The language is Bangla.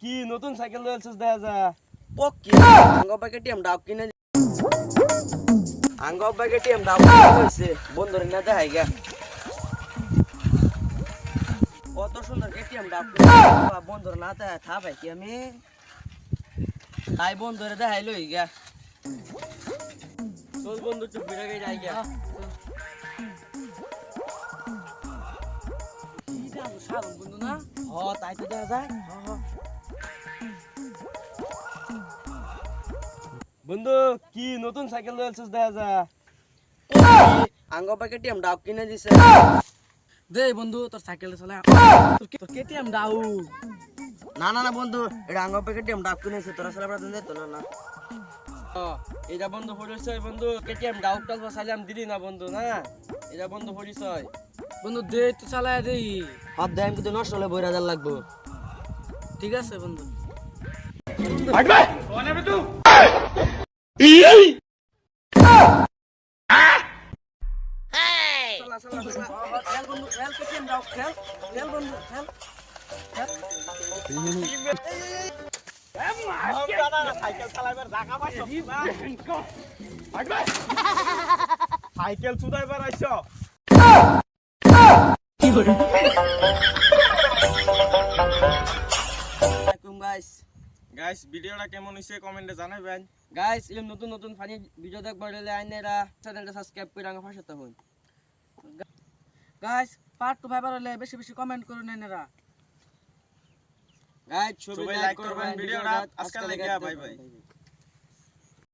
কি নতুন সাইকেল লয়েছিস দেখা যা। পক্কি। আঙ্গ প্যাকেট টিএম ডাব কিনে আঙ্গ প্যাকেট টিএম ডাব হইছে বন্ধুরে না দেখাই গা। কত সুন্দর এটিএম ডাব বন্ধুরে না দেখা থা ভাই কি আমি? তাই বন্ধুরে দেখাই লই গা। চল বন্ধু চুপ বিড়ে গিয়ে যাই গা। বন্ধু না? হ তাই তো দেখা যায়। বন্ধু কি নতুন সাইকেল লয়েছিস দেখা যা আঙ্গ প্যাকেট টিএম ডাব কিনে দিছে। দে বন্ধু তোর সাইকেল চলে তোর কেটিএম দাও না না না বন্ধু এটা আঙ্গ প্যাকেট টিএম ডাব কিনেছে তোরা সালা ব্রাদার দে তো না। না এটা বন্ধু পরিচয় বন্ধু কেটিএম ডাউট টাল সালাম দিলি না বন্ধু না? এটা বন্ধু পরিচয়। বন্ধু দে তো চালায় দেই হাত দেয় কিন্তু নষ্ট হলে বই রাজার লাগবো। ঠিক আছে বন্ধু। খেল বন্ধু সাইকেল চুদাইবার আইছ আসসালামাইকুম গাইস গাইস ভিডিওটা কেমন হয়েছে কমেন্টে জানাবেন গাইস এরকম নতুন নতুন ফানি ভিডিও দেখবার হলে আইনেরা চ্যানেলটা সাবস্ক্রাইব করে আমার পাশে থাকুন গাইস পার্ট টু ভাইবার হলে বেশি বেশি কমেন্ট করুন এনারা গাইস সবাই লাইক করবেন ভিডিওটা। আজকে লেগে বাই বাই